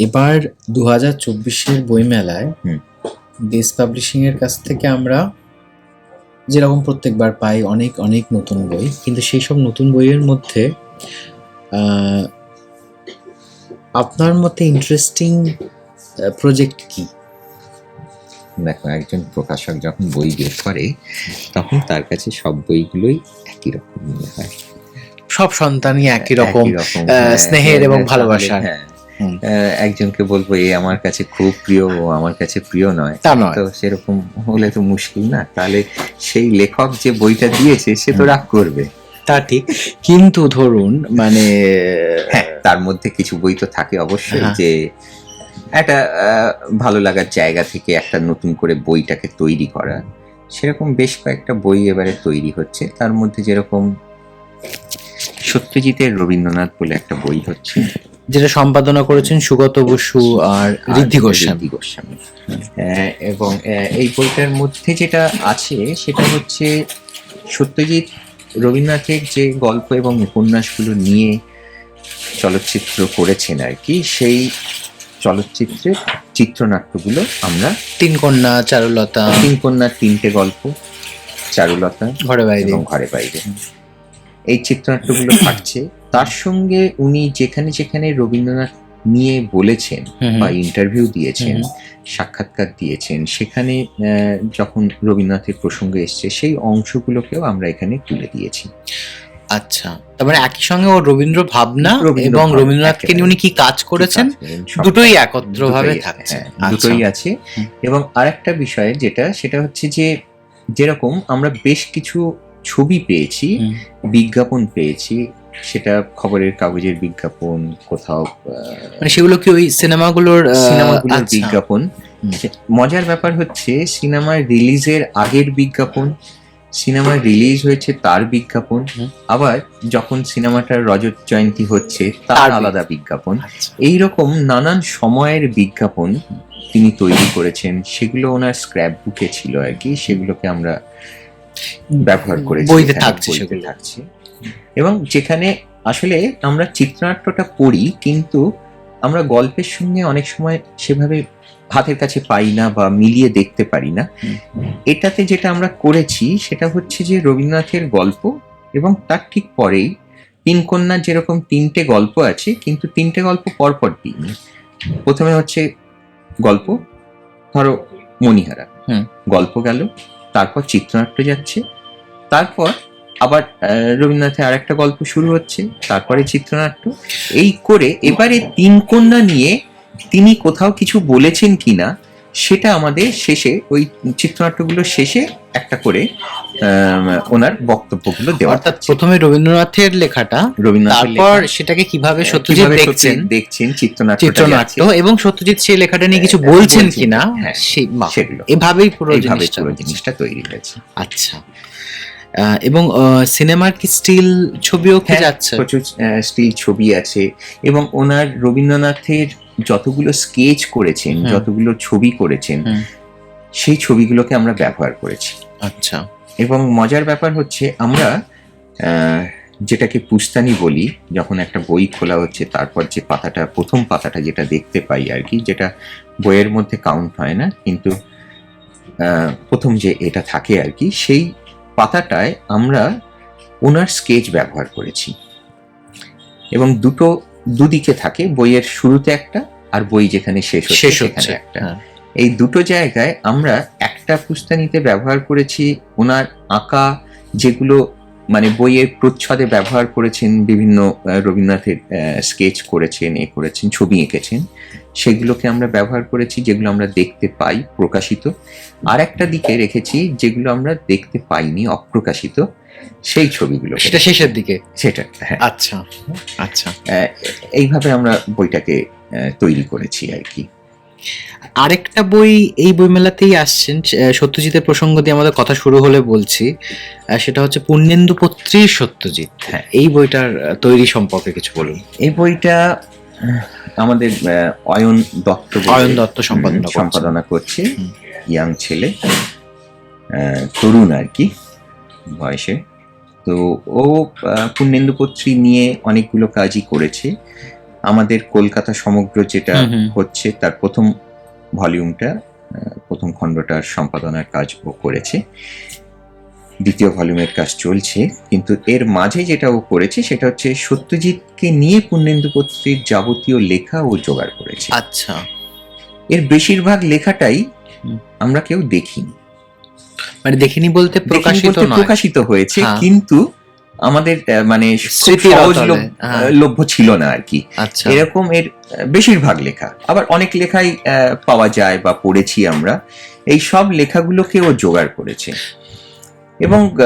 এবার দু হাজার চব্বিশের বইমেলায়। দেশ পাবলিশিং এর কাছ থেকে আমরা যেরকম প্রত্যেকবার পাই অনেক অনেক নতুন বই কিন্তু সেই সব নতুন বইয়ের মধ্যে আপনার মতে ইন্টারেস্টিং প্রজেক্ট কি দেখো একজন প্রকাশক যখন বই বের করে তখন তার কাছে সব বইগুলোই একই রকম মনে হয় সব সন্তানই একই রকম হ্যাঁ, স্নেহের এবং তাহলে, ভালোবাসার। হ্যাঁ। একজনকে বলব এ আমার কাছে খুব প্রিয় ও আমার কাছে প্রিয় নয়। তা নয়। তো সেরকম হলে তো মুশকিল না। তাহলে সেই লেখক যে বইটা দিয়েছে সে তো রাগ করবে। তা ঠিক। কিন্তু ধরুন মানে হ্যাঁ তার মধ্যে কিছু বই তো থাকে অবশ্যই হ্যাঁ। যে একটা আহ, ভালো লাগার জায়গা থেকে একটা নতুন করে বইটাকে তৈরি করা। সেরকম বেশ কয়েকটা বই এবারে তৈরি হচ্ছে। তার মধ্যে যেরকম সত্যজিতের রবীন্দ্রনাথ বলে একটা বই হচ্ছে। যেটা সম্পাদনা করেছেন সুগত বসু আর ঋদ্ধি গোস্বামী। গোস্বামী। এবং এই বইটার মধ্যে যেটা আছে সেটা হচ্ছে সত্যজিৎ রবীন্দ্রনাথের যে গল্প এবং উপন্যাসগুলো নিয়ে চলচ্চিত্র করেছেন আর কি সেই চলচ্চিত্রের চিত্রনাট্যগুলো আমরা তিন কন্যা চারুলতা। তিন কন্যার তিনটে গল্প চারুলতা ঘরে বাইরে। এবং ঘরে বাইরে। এই চিত্রনাট্যগুলো থাকছে। তার সঙ্গে উনি যেখানে যেখানে রবীন্দ্রনাথ নিয়ে বলেছেন বা ইন্টারভিউ দিয়েছেন সাক্ষাৎকার দিয়েছেন সেখানে যখন রবীন্দ্রনাথের প্রসঙ্গ এসছে সেই অংশগুলোকেও আমরা এখানে তুলে দিয়েছি। আচ্ছা তার মানে একই সঙ্গে ও রবীন্দ্র ভাবনা এবং রবীন্দ্রনাথকে নিয়ে উনি কি কাজ করেছেন? দুটোই কাজ- একত্র ভাবে দুটোই- থাকছে। হ্যাঁ, আচ্ছা। দুটোই আছে। এবং আরেকটা বিষয় যেটা সেটা হচ্ছে যে যেরকম আমরা বেশ কিছু ছবি পেয়েছি বিজ্ঞাপন পেয়েছি সেটা খবরের কাগজের বিজ্ঞাপন কোথাও মানে সেগুলো কি ওই সিনেমাগুলোর সিনেমাগুলোর আচ্ছা। বিজ্ঞাপন। মজার ব্যাপার হচ্ছে সিনেমার রিলিজের আগের বিজ্ঞাপন সিনেমা রিলিজ হয়েছে তার বিজ্ঞাপন আবার যখন সিনেমাটার রজত জয়ন্তী হচ্ছে তার আলাদা বিজ্ঞাপন। আচ্ছা। এই রকম নানান সময়ের বিজ্ঞাপন তিনি তৈরি করেছেন সেগুলো ওনার স্ক্র্যাপ বুকে ছিল আর কি সেগুলোকে আমরা ব্যবহার করেছি বইতে থাকছে সেগুলো। থাকছে। এবং যেখানে আসলে আমরা চিত্রনাট্যটা পড়ি কিন্তু আমরা গল্পের সঙ্গে অনেক সময় সেভাবে হাতের কাছে পাই না বা মিলিয়ে দেখতে পারি না। এটাতে যেটা আমরা করেছি সেটা হচ্ছে যে রবীন্দ্রনাথের গল্প এবং তার ঠিক পরেই তিন কন্যার যেরকম তিনটে গল্প আছে কিন্তু তিনটে গল্প পরপর দিইনি প্রথমে হচ্ছে গল্প ধরো মণিহারা। হুম। গল্প গেল তারপর চিত্রনাট্য যাচ্ছে। তারপর আবার রবীন্দ্রনাথের আর একটা গল্প শুরু হচ্ছে, তারপরে চিত্রনাট্য। এই করে এবারে তিন কন্যা নিয়ে তিনি কোথাও কিছু বলেছেন কিনা, সেটা আমাদের শেষে, ওই চিত্রনাট্যগুলো শেষে একটা করে ওনার বক্তব্যগুলো দেওয়া অর্থাৎ। প্রথমে রবীন্দ্রনাথের লেখাটা তারপর সেটাকে কীভাবে আহ, সত্যজিৎ দেখছেন দেখছেন চিত্রনাট্য চিত্রনাট্য এবং সত্যজিৎ সেই লেখাটা নিয়ে কিছু হ্যাঁ, বলছেন বলছেন, কিনা হ্যাঁ, সেই সেগুলো। এভাবেই পুরো জিনিসটা তৈরি হয়েছে। আচ্ছা। এবং সিনেমার কি স্টিল ছবিও কি হ্যাঁ, যাচ্ছে? প্রচুর স্টিল ছবি আছে। এবং ওনার রবীন্দ্রনাথের যতগুলো স্কেচ করেছেন যতগুলো ছবি করেছেন সেই ছবিগুলোকে আমরা ব্যবহার করেছি। আচ্ছা। এবং মজার ব্যাপার হচ্ছে আমরা যেটাকে পুস্তানি বলি যখন একটা বই খোলা হচ্ছে তারপর যে পাতাটা প্রথম পাতাটা যেটা দেখতে পাই আর কি যেটা বইয়ের মধ্যে কাউন্ট হয় না কিন্তু আহ, প্রথম যে এটা থাকে আর কি সেই পাতাটায় আমরা ওনার স্কেচ ব্যবহার করেছি এবং দুটো দুদিকে থাকে বইয়ের শুরুতে একটা আর বই যেখানে শেষ হচ্ছে শেষ সেখানে হচ্ছে একটা হ্যাঁ। এই দুটো জায়গায় আমরা একটা পুস্তানিতে ব্যবহার করেছি ওনার আঁকা যেগুলো মানে বইয়ের প্রচ্ছদে ব্যবহার করেছেন বিভিন্ন রবীন্দ্রনাথের স্কেচ করেছেন এ করেছেন ছবি এঁকেছেন সেগুলোকে আমরা ব্যবহার করেছি যেগুলো আমরা দেখতে পাই প্রকাশিত। আর একটা দিকে রেখেছি যেগুলো আমরা দেখতে পাইনি অপ্রকাশিত সেই ছবিগুলো সেটা শেষের দিকে? সেটা হ্যাঁ। আচ্ছা আচ্ছা। এইভাবে আমরা বইটাকে তৈরি করেছি আর কি। আরেকটা বই এই বইমেলাতেই আসছেন সত্যজিতের প্রসঙ্গ দিয়ে আমাদের কথা শুরু হলে বলছি সেটা হচ্ছে পূর্ণেন্দু পত্রীর সত্যজিৎ। হ্যাঁ। এই বইটার তৈরি সম্পর্কে কিছু বলুন। এই বইটা আমাদের অয়ন দত্ত অয়ন দত্ত সম্পাদনা সম্পাদনা করছে ইয়াং ছেলে তরুণ আর কি বয়সে। তো ও পূর্ণেন্দু পত্রী নিয়ে অনেকগুলো কাজই করেছে। আমাদের কলকাতা সমগ্র যেটা। হচ্ছে তার প্রথম ভলিউমটা প্রথম খণ্ডটার সম্পাদনার কাজ ও করেছে। দ্বিতীয় ভলিউমের কাজ চলছে কিন্তু এর মাঝে যেটা ও করেছে সেটা হচ্ছে সত্যজিৎকে নিয়ে পূর্ণেন্দু পত্রীর যাবতীয় লেখা ও জোগাড় করেছে। আচ্ছা। এর বেশিরভাগ লেখাটাই আমরা কেউ দেখিনি। মানে দেখিনি বলতে প্রকাশিত প্রকাশিত হয়েছে হ্যাঁ। কিন্তু আমাদের মানে অতলে, হ্যাঁ। লভ্য ছিল না আর কি। আচ্ছা। এরকম এর বেশিরভাগ লেখা। আবার অনেক লেখাই পাওয়া যায় বা পড়েছি আমরা। এই সব লেখাগুলোকে ও জোগাড় করেছে। এবং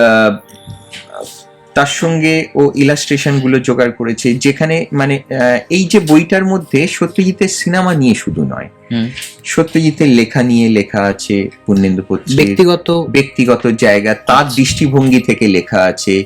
তার সঙ্গে ও ইলাস্ট্রেশনগুলো জোগাড় করেছে যেখানে মানে এই যে বইটার মধ্যে সত্যজিতের সিনেমা নিয়ে শুধু নয়। সত্যজিতের লেখা নিয়ে লেখা আছে পূর্ণেন্দু ব্যক্তিগত ব্যক্তিগত জায়গা তার দৃষ্টিভঙ্গি থেকে লেখা আছে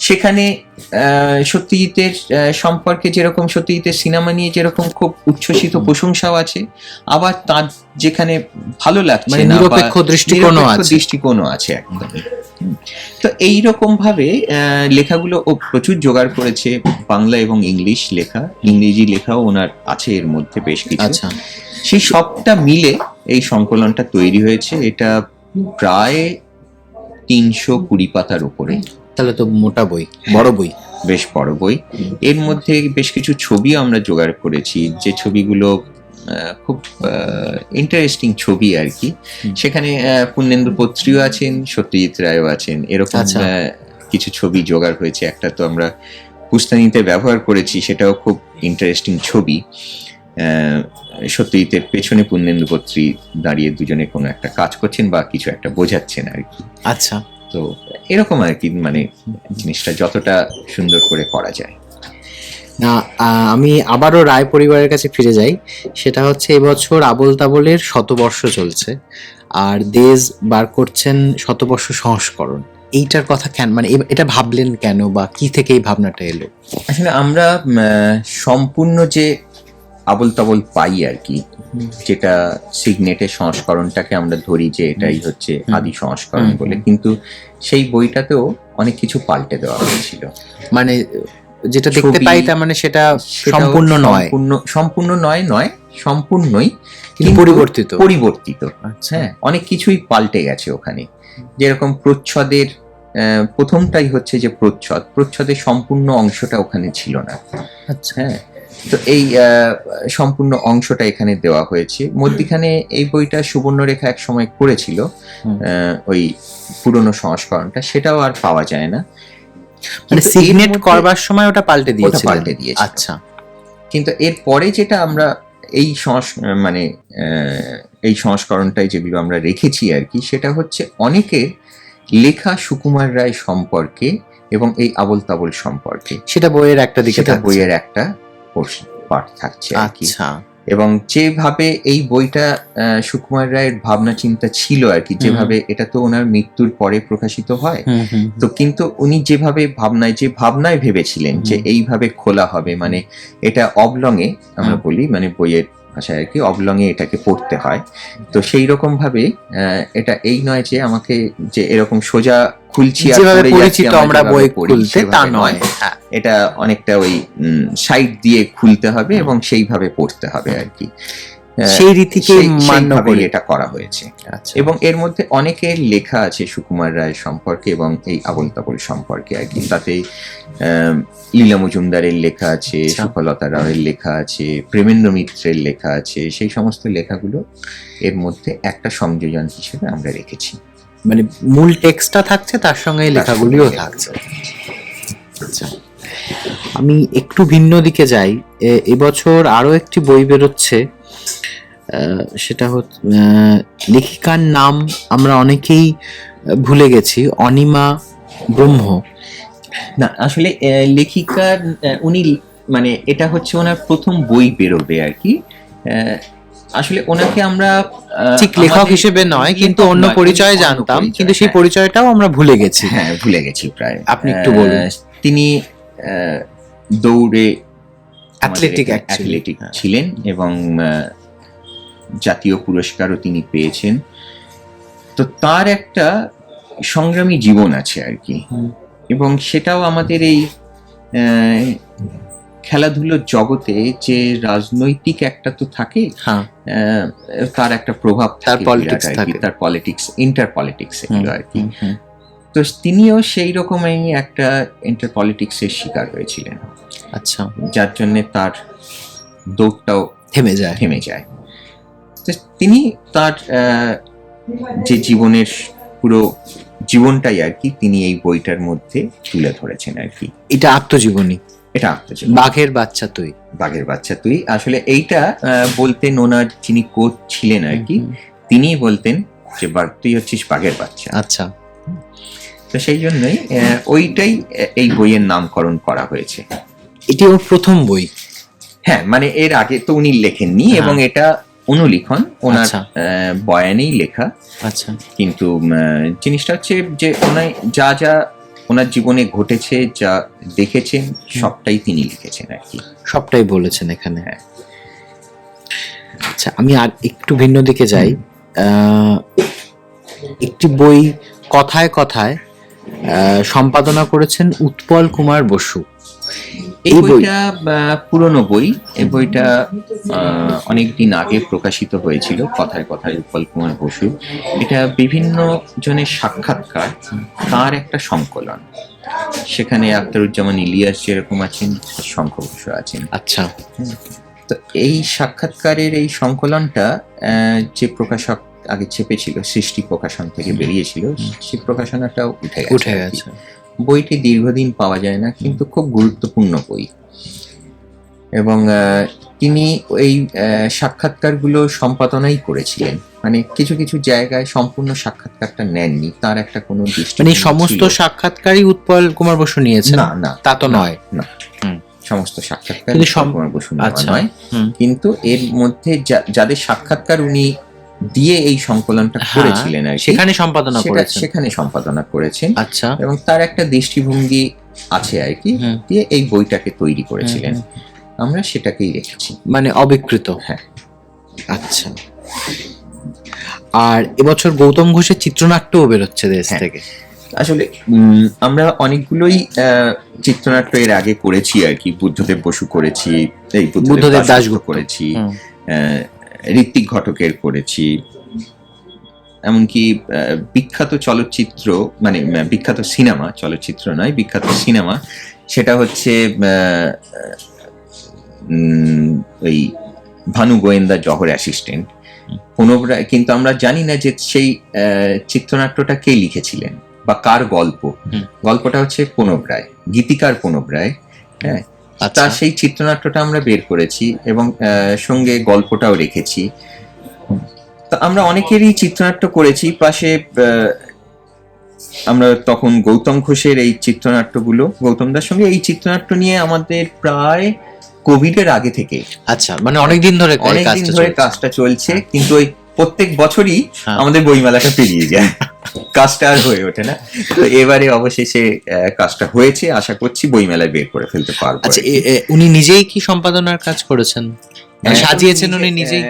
সেখানে আহ, সত্যজিতের সম্পর্কে যেরকম সত্যজিতের সিনেমা নিয়ে যেরকম খুব উচ্ছ্বসিত প্রশংসাও আছে আবার তার যেখানে ভালো লাগছে মানে না নিরপেক্ষ দৃষ্টিকোণও আছে। দৃষ্টিকোণও আছে একদমই হুম। তো এইরকম ভাবে আহ, লেখাগুলো ও প্রচুর জোগাড় করেছে বাংলা এবং ইংলিশ লেখা ইংরেজি লেখাও ওনার আছে এর মধ্যে বেশ কিছু। আচ্ছা। সেই সবটা মিলে এই সংকলনটা তৈরি হয়েছে এটা প্রায় তিনশো কুড়ি পাতার উপরে। তাহলে তো মোটা বই বড় বই। বেশ বড় বই। এর মধ্যে বেশ কিছু ছবিও আমরা জোগাড় করেছি যে ছবিগুলো খুব ইন্টারেস্টিং ছবি আর কি। সেখানে পূর্ণেন্দু পত্রীও আছেন সত্যজিৎ রায়ও আছেন। এরকম আচ্ছা। কিছু ছবি জোগাড় হয়েছে। একটা তো আমরা পুস্তানিতে ব্যবহার করেছি সেটাও খুব ইন্টারেস্টিং ছবি। আহ, সত্যজিতের পেছনে পূর্ণেন্দু পত্রী দাঁড়িয়ে দুজনে কোনো একটা কাজ করছেন বা কিছু একটা বোঝাচ্ছেন আর কি। আচ্ছা। তো এরকম আর কি মানে জিনিসটা যতটা সুন্দর করে করা যায়। না আমি আবারও রায় পরিবারের কাছে ফিরে যাই। সেটা হচ্ছে এবছর আবল তাবলের শতবর্ষ চলছে। আর দেশ বার করছেন শতবর্ষ সংস্করণ। এইটার কথা কেন মানে এটা ভাবলেন কেন বা কি থেকে এই ভাবনাটা এলো? আসলে আমরা সম্পূর্ণ যে আবল তাবল পাই আর কি। যেটা সিগনেটের সংস্করণটাকে আমরা ধরি যে এটাই হচ্ছে। আদি সংস্করণ বলে। কিন্তু সেই বইটাতেও অনেক কিছু পাল্টে দেওয়া হয়েছিল। মানে যেটা দেখতে পাই তার মানে সেটা সম্পূর্ণ নয়। সম্পূর্ণ নয় নয় সম্পূর্ণই পরিবর্তিত। পরিবর্তিত। আচ্ছা। হ্যাঁ অনেক কিছুই পাল্টে গেছে ওখানে। যেরকম প্রচ্ছদের আহ, প্রথমটাই হচ্ছে যে প্রচ্ছদ। প্রচ্ছদের সম্পূর্ণ অংশটা ওখানে ছিল না। আচ্ছা। হ্যাঁ তো এই সম্পূর্ণ অংশটা এখানে দেওয়া হয়েছে। মধ্যিখানে এই বইটা সুবর্ণরেখা এক সময় করেছিল ওই পুরনো সংস্করণটা। সেটাও আর পাওয়া যায় না। মানে সিগনেট করবার সময় ওটা পাল্টে ওটা দিয়েছিল। পাল্টে দিয়েছে আচ্ছা। কিন্তু এর পরে যেটা আমরা এই সংস- মানে আহ, এই সংস্করণটাই যেগুলো আমরা রেখেছি আর কি সেটা হচ্ছে অনেকের লেখা সুকুমার রায় সম্পর্কে এবং এই আবল তাবল সম্পর্কে। সেটা বইয়ের একটা দিকে বইয়ের একটা পার্ট থাকছে আচ্ছা। এবং যেভাবে এই বইটা সুকুমার রায়ের ভাবনা চিন্তা ছিল আর কি যেভাবে এটা তো ওনার মৃত্যুর পরে প্রকাশিত হয় তো কিন্তু উনি যেভাবে ভাবনায় যে ভাবনায় ভেবেছিলেন যে এইভাবে খোলা হবে মানে এটা অবলঙে আমরা বলি মানে বইয়ের ভাষায় আর কি অবলঙে এটাকে পড়তে হয়। তো সেই রকম ভাবে আহ, এটা এই নয় যে আমাকে যে এরকম সোজা খুলছি যেভাবে পরিচিত আমরা বই খুলতে তা নয়। হ্যাঁ এটা অনেকটা ওই সাইড দিয়ে খুলতে হবে এবং সেইভাবে পড়তে হবে আর কি সেই রীতিকে মান্য করে। এটা করা হয়েছে। আচ্ছা। এবং এর মধ্যে অনেকের লেখা আছে সুকুমার রায় সম্পর্কে এবং এই আবল তাবল সম্পর্কে আর কি। তাতে আহ, লীলা মজুমদারের লেখা আছে আচ্ছা। সুফলতা রায়ের লেখা আছে প্রেমেন্দ্র মিত্রের লেখা আছে সেই সমস্ত লেখাগুলো এর মধ্যে একটা সংযোজন হিসেবে আমরা রেখেছি। মানে মূল টেক্সটটা থাকছে তার সঙ্গে লেখাগুলিও থাকছে। আচ্ছা আমি একটু ভিন্ন দিকে যাই। এবছর আরও একটি বই বেরোচ্ছে সেটা হচ্ছে লেখিকার নাম আমরা অনেকেই ভুলে গেছি অনিমা ব্রহ্ম। না আসলে লেখিকার উনি মানে এটা হচ্ছে ওনার প্রথম বই বেরোবে আর কি। আসলে ওনাকে আমরা ঠিক লেখক হিসেবে নয় কিন্তু অন্য নয়, পরিচয় জানতাম কিন্তু সেই হ্যাঁ। পরিচয়টাও আমরা ভুলে গেছি। হ্যাঁ ভুলে গেছি প্রায়। আপনি একটু বলুন। তিনি দৌড়ে অ্যাথলেটিক অ্যাথলেটিক ছিলেন এবং জাতীয় পুরস্কারও তিনি পেয়েছেন। তো তার একটা সংগ্রামী জীবন আছে আর কি। এবং সেটাও আমাদের এই আহ, খেলাধুলোর জগতে যে রাজনৈতিক একটা তো থাকে হ্যাঁ। তার একটা প্রভাব তার থাকে। তার পলিটিক্স ইন্টার পলিটিক্স এগুলো আর কি। তো তিনিও সেই রকমই একটা ইন্টার পলিটিক্সের শিকার হয়েছিলেন। আচ্ছা। যার জন্য তার দৌড়টাও থেমে যায়। থেমে যায়। তো তিনি তার আহ, যে জীবনের পুরো জীবনটাই আর কি তিনি এই বইটার মধ্যে তুলে ধরেছেন আর কি এটা আত্মজীবনী। এটা আঁকতে চাই বাঘের বাচ্চা তুই। বাঘের বাচ্চা তুই। আসলে এইটা বলতেন ওনার যিনি কোচ ছিলেন আর কি তিনিই বলতেন যে তুই হচ্ছিস বাঘের বাচ্চা। আচ্ছা। তো সেই জন্যই ওইটাই এই বইয়ের নামকরণ করা হয়েছে। এটি ওর প্রথম বই। হ্যাঁ মানে এর আগে তো উনি লেখেননি হ্যাঁ। এবং এটা অনুলিখন ওনার আচ্ছা। বয়ানেই লেখা। আচ্ছা। কিন্তু জিনিসটা হচ্ছে যে ওনার যা যা ওনার জীবনে ঘটেছে যা দেখেছেন সবটাই তিনি লিখেছেন আর কি। সবটাই বলেছেন এখানে। হ্যাঁ। আচ্ছা আমি আর একটু ভিন্ন দিকে যাই। আহ, একটি বই কথায় কথায় আহ, সম্পাদনা করেছেন উৎপল কুমার বসু। এই বইটা পুরনো বই। এই বইটা অনেক দিন আগে প্রকাশিত হয়েছিল কথায় কথায় উৎপল কুমার বসু। এটা বিভিন্ন জনের সাক্ষাৎকার তার একটা সংকলন। সেখানে আখতারুজ্জামান ইলিয়াস যেরকম আছেন শঙ্খ বসু আছেন। আচ্ছা। তো এই সাক্ষাৎকারের এই সংকলনটা আহ, যে প্রকাশক আগে চেপেছিল সৃষ্টি প্রকাশন থেকে বেরিয়েছিল সেই প্রকাশনাটা উঠে উঠে গেছে। বইটি দীর্ঘদিন পাওয়া যায় না কিন্তু খুব গুরুত্বপূর্ণ বই। এবং তিনি এই সাক্ষাৎকারগুলো সম্পাদনাই করেছিলেন। মানে কিছু কিছু জায়গায় সম্পূর্ণ সাক্ষাৎকারটা নেননি তার একটা কোনো মানে সমস্ত সাক্ষাৎকারই উৎপল কুমার বসু নিয়েছে না না। তা তো নয়। না। সমস্ত সাক্ষাৎকার কুমার বসু আচ্ছা। নয়। কিন্তু এর মধ্যে যাদের সাক্ষাৎকার উনি দিয়ে এই সংকলনটা হ্যাঁ, করেছিলেন আর সেখানে সম্পাদনা করেছেন। সেখানে সম্পাদনা করেছেন। আচ্ছা। এবং তার একটা দৃষ্টিভঙ্গি আছে আর কি দিয়ে এই বইটাকে তৈরি করেছিলেন। আমরা সেটাকেই রেখেছি। মানে অবিকৃত। হ্যাঁ। আচ্ছা। আর এবছর গৌতম ঘোষের চিত্রনাট্যও বেরোচ্ছে দেশ হ্যাঁ। থেকে। আসলে উম, আমরা অনেকগুলোই আহ, চিত্রনাট্য এর আগে করেছি আর কি। বুদ্ধদেব বসু করেছি এই বুদ্ধদেব দাসগুপ্ত দাশগুপ্ত। করেছি আহ, ঋত্বিক ঘটকের করেছি। এমনকি বিখ্যাত চলচ্চিত্র মানে বিখ্যাত সিনেমা চলচ্চিত্র নয় বিখ্যাত সিনেমা সেটা হচ্ছে ওই ভানু গোয়েন্দা জহর অ্যাসিস্ট্যান্ট। রায় কিন্তু আমরা জানি না যে সেই আহ, চিত্রনাট্যটা কে লিখেছিলেন বা কার গল্প। গল্পটা হচ্ছে প্রণব রায় গীতিকার প্রণব রায় হ্যাঁ? তার সেই চিত্রনাট্যটা আমরা বের করেছি এবং সঙ্গে গল্পটাও রেখেছি। তা আমরা অনেকেরই চিত্রনাট্য করেছি পাশে আমরা তখন গৌতম ঘোষের এই চিত্রনাট্যগুলো গৌতম দার সঙ্গে এই চিত্রনাট্য নিয়ে আমাদের প্রায় কোভিডের আগে থেকে। আচ্ছা মানে অনেকদিন ধরে এই অনেক দিন কাজটা ধরে কাজটা চলছে কিন্তু ওই প্রত্যেক বছরই হ্যাঁ। আমাদের বইমেলাটা পেরিয়ে যায়। কাজটা আর হয়ে ওঠে না। তো এবারে অবশেষে কাজটা হয়েছে। আশা করছি বইমেলায় বের করে ফেলতে পারব। আচ্ছা উনি নিজেই কি সম্পাদনার কাজ করেছেন? মানে হ্যাঁ, সাজিয়েছেন উনি নিজেই?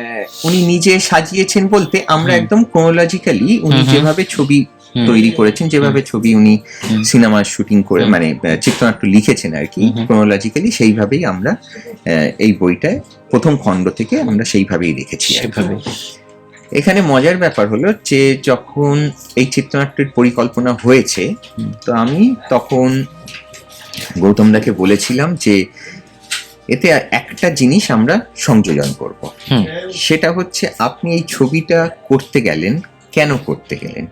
উনি নিজে সাজিয়েছেন বলতে আমরা একদম ক্রোনোলজিক্যালি উনি। যেভাবে ছবি তৈরি করেছেন যেভাবে ছবি উনি সিনেমার শুটিং করে মানে চিত্রনাট্য লিখেছেন আর কি। ক্রোনোলজিক্যালি সেইভাবেই আমরা এই বইটায় প্রথম খণ্ড থেকে আমরা সেইভাবেই রেখেছি সেভাবে এখানে মজার ব্যাপার হলো যে যখন এই চিত্রনাট্যের পরিকল্পনা হয়েছে তো আমি তখন গৌতম দাকে বলেছিলাম যে এতে একটা জিনিস আমরা সংযোজন করব। সেটা হচ্ছে আপনি এই ছবিটা করতে গেলেন কেন করতে গেলেন?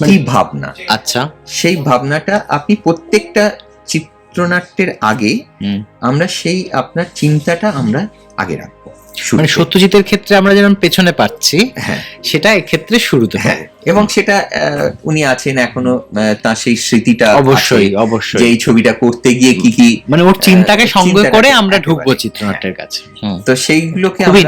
মানে কি ভাবনা? আচ্ছা। সেই ভাবনাটা আপনি প্রত্যেকটা চিত্রনাট্যের আগে। আমরা সেই আপনার চিন্তাটা আমরা আগে রাখব। মানে সত্যজিতের ক্ষেত্রে আমরা যেমন পেছনে পাচ্ছি হ্যাঁ। সেটা এক্ষেত্রে শুরুতে হ্যাঁ এবং সেটা উনি আছেন এখনও তার সেই স্মৃতিটা অবশ্যই অবশ্যই। যে এই ছবিটা করতে গিয়ে কি কি মানে ওর চিন্তাকে সঙ্গে করে আমরা ঢুকবো চিত্রনাট্যের কাছে। হুম। তো সেইগুলোকে আমরা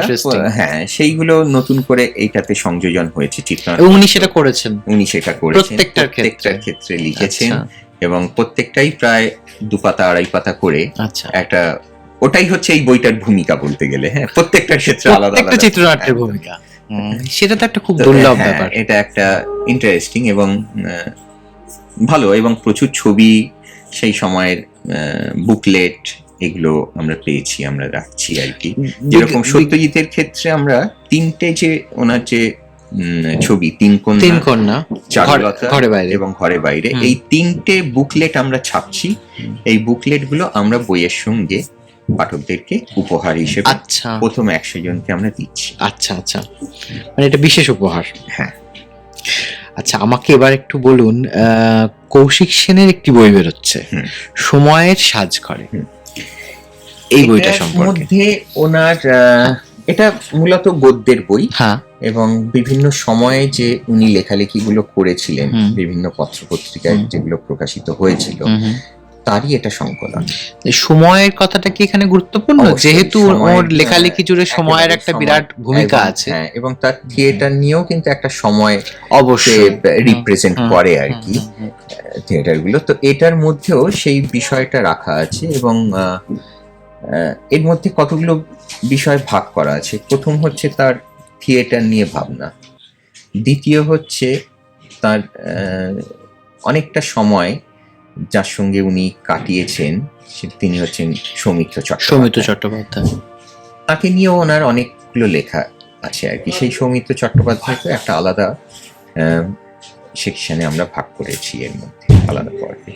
হ্যাঁ সেইগুলো নতুন করে এইটাতে সংযোজন হয়েছে চিত্রনাট্য। উনি সেটা করেছেন। উনি সেটা করেছেন। প্রত্যেকটার ক্ষেত্রে। প্রত্যেকটার ক্ষেত্রে লিখেছেন আচ্ছা, এবং প্রত্যেকটাই প্রায় দু পাতা আড়াই পাতা করে আচ্ছা। একটা ওটাই হচ্ছে এই বইটার ভূমিকা বলতে গেলে হ্যাঁ প্রত্যেকটার ক্ষেত্রে আলাদা প্রত্যেকটা আলাদা চিত্রনাট্যের ভূমিকা। হুম, সেটা তো একটা খুব দুর্লভ হ্যাঁ, ব্যাপার। এটা একটা ইন্টারেস্টিং এবং ভালো এবং প্রচুর ছবি সেই সময়ের বুকলেট এগুলো আমরা পেয়েছি আমরা রাখছি আর কি। যেরকম সত্যজিতের ক্ষেত্রে আমরা তিনটে যে ওনার যে ছবি তিন তিন কন্যা কন্যা ঘরে বাইরে। এবং ঘরে বাইরে এই তিনটে বুকলেট আমরা ছাপছি। এই বুকলেটগুলো আমরা বইয়ের সঙ্গে পাঠকদেরকে উপহার হিসেবে আচ্ছা। প্রথম একশো জনকে আমরা দিচ্ছি। আচ্ছা আচ্ছা। মানে এটা বিশেষ উপহার। হ্যাঁ। আচ্ছা আমাকে এবার একটু বলুন কৌশিক সেনের একটি বই বেরোচ্ছে সময়ের সাজ করে এই বইটা সম্পর্কে। মধ্যে ওনার আহ, এটা মূলত গদ্যের বই হ্যাঁ। এবং বিভিন্ন সময়ে যে উনি লেখালেখিগুলো করেছিলেন বিভিন্ন পত্রপত্রিকায়। যেগুলো প্রকাশিত হয়েছিল। তারই এটা সংকলন। এই সময়ের কথাটা কি এখানে গুরুত্বপূর্ণ? যেহেতু ওর লেখালেখি জুড়ে হ্যাঁ, সময়ের একটা বিরাট ভূমিকা আছে। হ্যাঁ এবং তার থিয়েটার নিয়েও কিন্তু একটা সময় অবশ্যই। রিপ্রেজেন্ট করে আর কি হুম, হুম, থিয়েটারগুলো। তো এটার মধ্যেও সেই বিষয়টা রাখা আছে এবং এর মধ্যে কতগুলো বিষয় ভাগ করা আছে। প্রথম হচ্ছে তার থিয়েটার নিয়ে ভাবনা। দ্বিতীয় হচ্ছে তার আহ, অনেকটা সময় যার সঙ্গে উনি কাটিয়েছেন তিনি হচ্ছেন সৌমিত্র সৌমিত্র চট্টোপাধ্যায়। চট্টোপাধ্যায় তাকে নিয়েও ওনার অনেকগুলো লেখা আছে আর কি। সেই সৌমিত্র চট্টোপাধ্যায়কে একটা আলাদা সেকশনে আমরা ভাগ করেছি এর মধ্যে আলাদা পর্বে।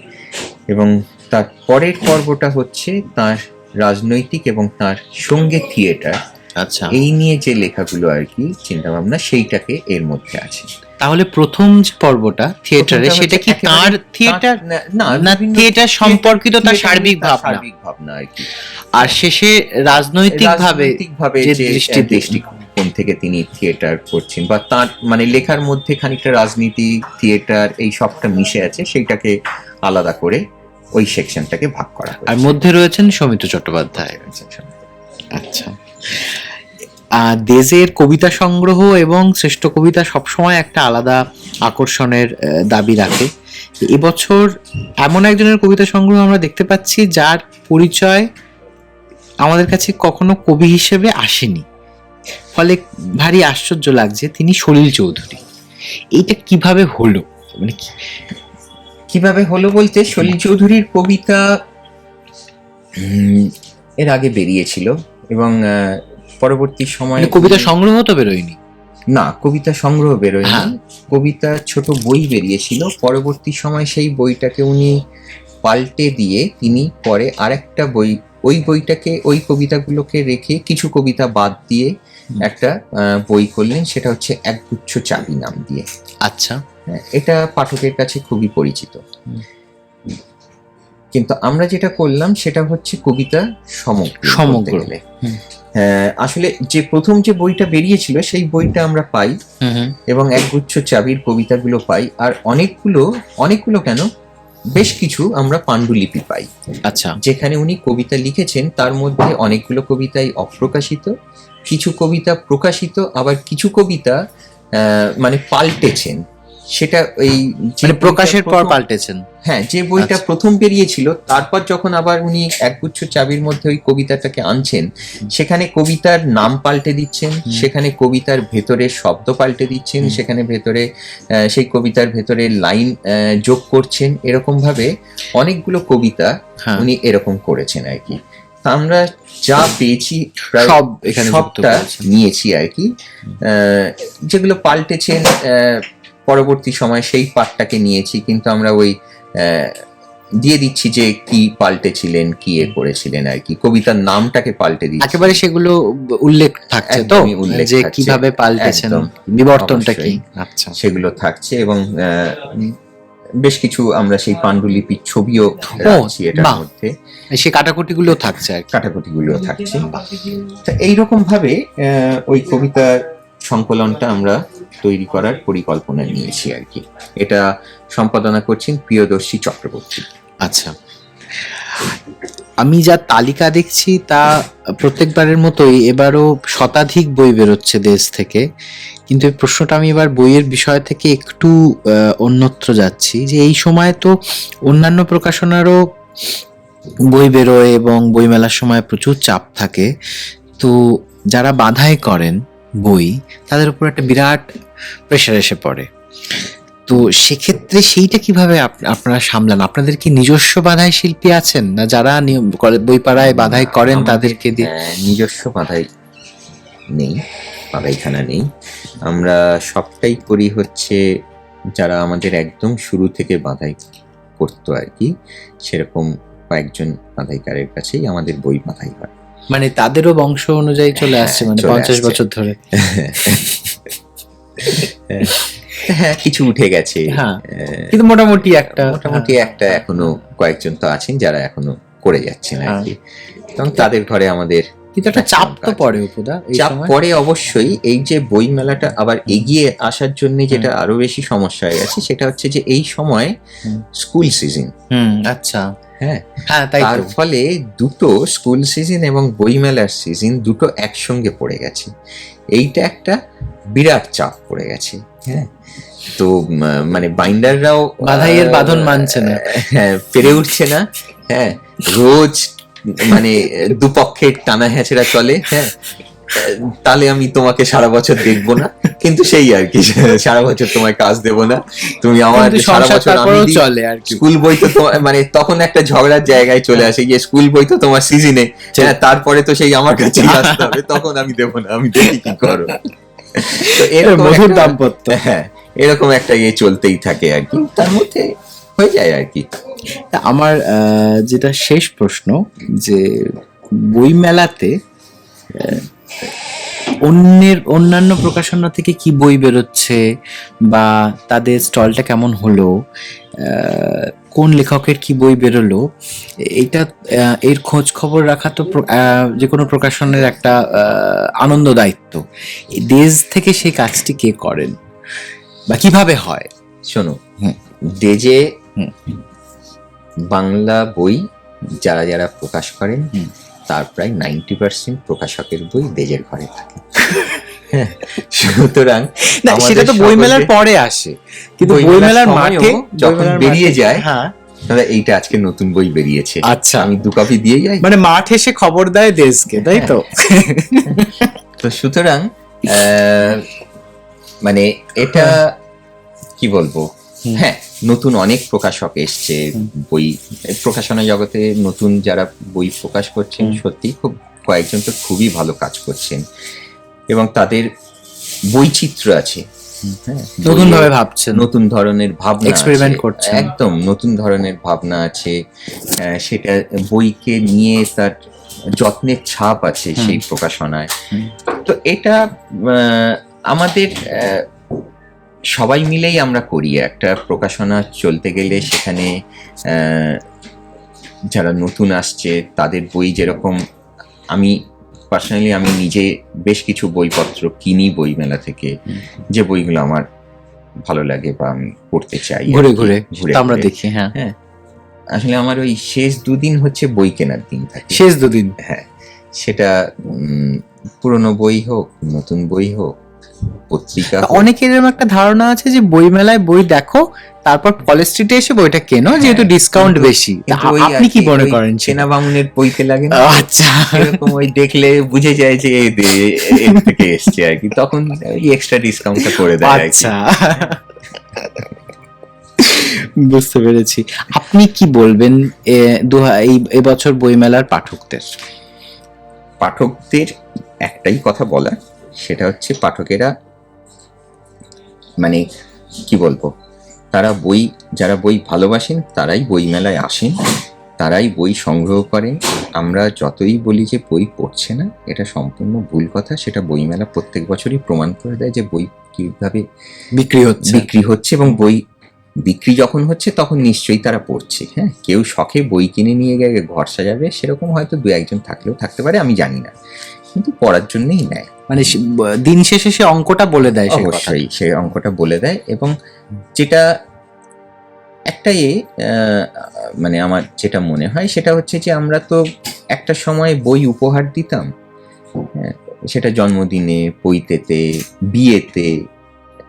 এবং তার পরের পর্বটা হচ্ছে তার রাজনৈতিক এবং তার সঙ্গে থিয়েটার আচ্ছা। এই নিয়ে যে লেখাগুলো আর কি চিন্তা ভাবনা সেইটাকে এর মধ্যে আছে। তাহলে প্রথম পর্বটা থিয়েটারে সেটা কি তার থিয়েটার? না- থিয়েটার সম্পর্কিত তার সার্বিক ভাবনা। সার্বিক ভাবনা আর কি। আর শেষে রাজনৈতিক ভাবে যে যে দৃষ্টি- দৃষ্টিকোণ থেকে তিনি থিয়েটার করছেন বা তার মানে লেখার মধ্যে খানিকটা রাজনীতি থিয়েটার এই সবটা মিশে আছে সেইটাকে আলাদা করে ওই সেকশনটাকে ভাগ করা আর মধ্যে রয়েছেন সৌমিত্র চট্টোপাধ্যায়। আচ্ছা। দেশের কবিতা সংগ্রহ এবং শ্রেষ্ঠ কবিতা সবসময় একটা আলাদা আকর্ষণের দাবি রাখে। এবছর এমন একজনের কবিতা সংগ্রহ আমরা দেখতে পাচ্ছি যার পরিচয় আমাদের কাছে কখনো কবি হিসেবে আসেনি। ফলে ভারী আশ্চর্য লাগছে, তিনি সলিল চৌধুরী। এইটা কীভাবে হলো? মানে কীভাবে হলো বলতে সলিল চৌধুরীর কবিতা এর আগে বেরিয়েছিল এবং পরবর্তী সময়ে মানে কবিতা সংগ্রহ তো বেরোয়নি? না কবিতা সংগ্রহ বেরোয়নি। হ্যাঁ। কবিতা ছোট বই বেরিয়েছিল। পরবর্তী সময় সেই বইটাকে উনি পাল্টে দিয়ে তিনি পরে আরেকটা বই ওই বইটাকে ওই কবিতাগুলোকে রেখে কিছু কবিতা বাদ দিয়ে একটা বই করলেন। সেটা হচ্ছে একগুচ্ছ চাবি নাম দিয়ে। আচ্ছা। হ্যাঁ, এটা পাঠকের কাছে খুবই পরিচিত। কিন্তু আমরা যেটা করলাম সেটা হচ্ছে কবিতা সমগ্র সমগ্র। আসলে যে প্রথম যে বইটা বেরিয়েছিল সেই বইটা আমরা পাই এবং একগুচ্ছ চাবির কবিতাগুলো পাই। আর অনেকগুলো অনেকগুলো কেন বেশ কিছু আমরা পাণ্ডুলিপি পাই। আচ্ছা। যেখানে উনি কবিতা লিখেছেন তার মধ্যে অনেকগুলো কবিতাই অপ্রকাশিত কিছু কবিতা প্রকাশিত আবার কিছু কবিতা আহ, মানে পাল্টেছেন। সেটা ওই যে মানে প্রকাশের পর পাল্টেছেন। হ্যাঁ যে বইটা আচ্ছা। প্রথম বেরিয়েছিল তারপর যখন আবার উনি একগুচ্ছ চাবির মধ্যে ওই কবিতাটাকে আনছেন সেখানে কবিতার নাম পাল্টে দিচ্ছেন সেখানে কবিতার ভেতরে শব্দ পাল্টে দিচ্ছেন সেখানে ভেতরে সেই কবিতার ভেতরে লাইন যোগ করছেন। এরকম ভাবে অনেকগুলো কবিতা হ্যাঁ। উনি এরকম করেছেন আর কি। আমরা যা পেয়েছি সব এখানে সবটা নিয়েছি আর কি। আহ, যেগুলো পাল্টেছেন আহ, পরবর্তী সময় সেই পাঠটাকে নিয়েছি কিন্তু আমরা ওই আহ, দিয়ে দিচ্ছি যে কি পাল্টেছিলেন কি এ করেছিলেন আর কি। কবিতার নামটাকে পাল্টে দিচ্ছি। একেবারে সেগুলো উল্লেখ থাকছে তো যে কীভাবে পাল্টেছেন বিবর্তনটা কি? আচ্ছা। সেগুলো থাকছে এবং আহ, বেশ কিছু আমরা সেই পাণ্ডুলিপির ছবিও রাখছি এটার। মধ্যে। সে কাটাকুটি গুলো থাকছে আর কাটাকুটিগুলো থাকছে। তা এইরকম ভাবে আহ, ওই কবিতার সংকলনটা আমরা তৈরি করার পরিকল্পনা নিয়েছি আর কি। এটা সম্পাদনা করছেন প্রিয়দর্শী চক্রবর্তী। আচ্ছা। আমি যা তালিকা দেখছি তা প্রত্যেকবারের মতোই এবারও শতাধিক বই বেরোচ্ছে দেশ থেকে। কিন্তু এই প্রশ্নটা আমি এবার বইয়ের বিষয় থেকে একটু অন্যত্র যাচ্ছি যে এই সময় তো অন্যান্য প্রকাশনারও বই বেরোয় এবং বইমেলার সময় প্রচুর চাপ থাকে। তো যারা বাধাই করেন বই তাদের উপর একটা বিরাট প্রেশার এসে পড়ে। তো সেক্ষেত্রে সেইটা কীভাবে আপ- আপনারা সামলান? আপনাদের কি নিজস্ব বাধাই শিল্পী আছেন? না যারা করে- বইপাড়ায় বাধাই করেন তাদেরকে দিয়ে? নিজস্ব বাধাই নেই বাধাইখানা নেই। আমরা সবটাই করি হচ্ছে যারা আমাদের একদম শুরু থেকে বাধাই করতো আর কি সেরকম কয়েকজন বাধাইকারের কাছেই আমাদের বই বাধাই হয়। মানে তাদেরও বংশ অনুযায়ী চলে হ্যাঁ, আসছে মানে পঞ্চাশ বছর ধরে। হ্যাঁ কিছু উঠে গেছে। হ্যাঁ। কিন্তু মোটামুটি একটা মোটামুটি একটা এখনও কয়েকজন তো আছেন যারা এখনও করে যাচ্ছেন আর। কি। এবং তাদের ঘরে আমাদের কিন্তু একটা চাপ তো পড়ে উপদা চাপ। পরে অবশ্যই। এই যে বই মেলাটা আবার এগিয়ে আসার জন্য যেটা আরও বেশি সমস্যা হয়ে গেছে সেটা হচ্ছে যে এই সময় স্কুল সিজন। হুম আচ্ছা। হ্যাঁ হ্যাঁ তাই তার ফলে দুটো স্কুল সিজন এবং বই মেলার সিজন দুটো একসঙ্গে পড়ে গেছে। এইটা একটা বিরাট চাপ পড়ে গেছে হ্যাঁ। তো মানে বাইন্ডাররাও বাধাইয়ের বাঁধন মানছে না। হ্যাঁ পেরে উঠছে না হ্যাঁ। রোজ মানে দুপক্ষের টানা হ্যাচড়া চলে হ্যাঁ। তাহলে আমি তোমাকে সারা বছর দেখব না। কিন্তু সেই আর কি সারা বছর তোমায় কাজ দেবো না। তুমি আমার সারা বছর আমি চলে আর স্কুল বই তো মানে তখন একটা ঝগড়ার জায়গায় চলে আসে গিয়ে স্কুল বই তো তোমার সিজনে। হ্যাঁ তারপরে তো সেই আমার কাছে আসতে হবে তখন আমি দেবো না আমি দেখি কি করো। মধুর দাম্পত্য। হ্যাঁ এরকম একটা ইয়ে চলতেই থাকে আর কি। তার মধ্যে হয়ে যায় আর কি। আমার আহ, যেটা শেষ প্রশ্ন যে বই মেলাতে আহ, অন্যের অন্যান্য প্রকাশনা থেকে কি বই বেরোচ্ছে বা তাদের স্টলটা কেমন হলো? কোন লেখকের কি বই বেরোলো? এটা এর খোঁজ খবর রাখা তো যে কোনো প্রকাশনের একটা আনন্দ দায়িত্ব দেশ থেকে সেই কাজটি কে করেন? বা কীভাবে হয়? শোনো। ডেজে বাংলা বই যারা যারা প্রকাশ করেন। তার প্রায় নাইনটি পার্সেন্ট প্রকাশকের বই দেজের ঘরে থাকে। হ্যাঁ, সুতরাং সেটা তো বইমেলার পরে আসে। কিন্তু বইমেলার মাঠে যখন বেরিয়ে যায়, হ্যাঁ। দাদা এইটা আজকে নতুন বই বেরিয়েছে। আচ্ছা। আমি দু কপি দিয়ে যাই। মানে মাঠ এসে খবর দেয় দেশকে তাই তো? তো সুতরাং আহ, মানে এটা কি বলব? হ্যাঁ নতুন অনেক প্রকাশক এসছে। বই প্রকাশনা জগতে নতুন যারা বই প্রকাশ করছেন সত্যি খুব কয়েকজন তো খুবই ভালো কাজ করছেন। এবং তাদের বৈচিত্র্য আছে। হ্যাঁ নতুন ভাবে ভাবছেন। নতুন ধরনের ভাবনা আছে। করছেন। একদম নতুন ধরনের ভাবনা আছে। সেটা বইকে নিয়ে তার যত্নের ছাপ আছে সেই প্রকাশনায়। তো এটা আমাদের আহ, সবাই মিলেই আমরা করি। একটা প্রকাশনা চলতে গেলে সেখানে আহ, যারা নতুন আসছে তাদের বই যেরকম আমি পার্সোনালি আমি নিজে বেশ কিছু বইপত্র কিনি বই মেলা থেকে যে বইগুলো আমার ভালো লাগে বা আমি পড়তে চাই ঘুরে ঘুরে ঘুরে আমরা দেখি হ্যাঁ। হ্যাঁ। আসলে আমার ওই শেষ দুদিন হচ্ছে বই কেনার দিন থাকে। শেষ দুদিন? হ্যাঁ। সেটা উম, পুরনো বই হোক নতুন বই হোক পত্রিকা অনেকের এরকম একটা ধারণা আছে যে বই মেলায় বই দেখো তারপর কলেজ স্ট্রিটে এসে বইটা কেনো যেহেতু হ্যাঁ, ডিসকাউন্ট বেশি। আপনি কি মনে করেন চেনা বামুনের বইতে লাগে না। আচ্ছা। এরকম ওই দেখলে বুঝে যায় যে এর থেকে এসছে আর কি। তখন এক্সট্রা ডিসকাউন্টটা করে দেয় আচ্ছা। বুঝতে পেরেছি। আপনি কি বলবেন এই এবছর বইমেলার পাঠকদের? পাঠকদের একটাই কথা বলার সেটা হচ্ছে পাঠকেরা মানে কি বলব তারা বই যারা বই ভালোবাসেন তারাই বই মেলায় আসেন তারাই বই সংগ্রহ করেন। আমরা যতই বলি যে বই পড়ছে না এটা সম্পূর্ণ ভুল কথা। সেটা বইমেলা প্রত্যেক বছরই প্রমাণ করে দেয় যে বই কীভাবে বিক্রি হচ্ছে। বিক্রি হচ্ছে এবং বই বিক্রি যখন হচ্ছে তখন নিশ্চয়ই তারা পড়ছে হ্যাঁ? কেউ শখে বই কিনে নিয়ে গিয়ে ঘর সাজাবে সেরকম হয়তো দু একজন থাকলেও থাকতে পারে আমি জানি না। কিন্তু পড়ার জন্যই নেয়। মানে দিন শেষে সে অঙ্কটা বলে দেয় সে অবশ্যই সেই অঙ্কটা বলে দেয় এবং যেটা একটা এ আহ, মানে আমার যেটা মনে হয় সেটা হচ্ছে যে আমরা তো একটা সময় বই উপহার দিতাম হ্যাঁ, সেটা জন্মদিনে পৈতেতে বিয়েতে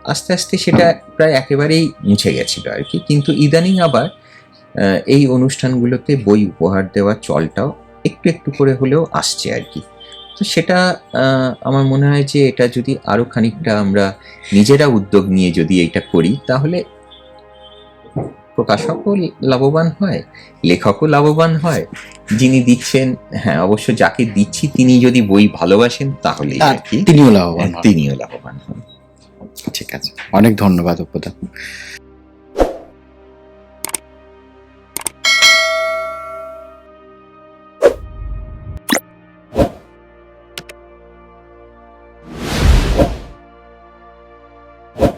আস্তে আস্তে সেটা প্রায় একেবারেই মুছে গেছিল আর কি। কিন্তু ইদানিং আবার এই অনুষ্ঠানগুলোতে বই উপহার দেওয়ার চলটাও একটু একটু করে হলেও আসছে আর কি। তো সেটা আমার মনে হয় যে এটা যদি আরও খানিকটা আমরা নিজেরা উদ্যোগ নিয়ে যদি এইটা করি তাহলে প্রকাশকও লাভবান হয় লেখকও লাভবান হয়। যিনি দিচ্ছেন হ্যাঁ অবশ্য যাকে দিচ্ছি তিনি যদি বই ভালোবাসেন তাহলে আর কি। তিনিও লাভবান তিনিও লাভবান হন। ঠিক আছে। অনেক ধন্যবাদ অপুদা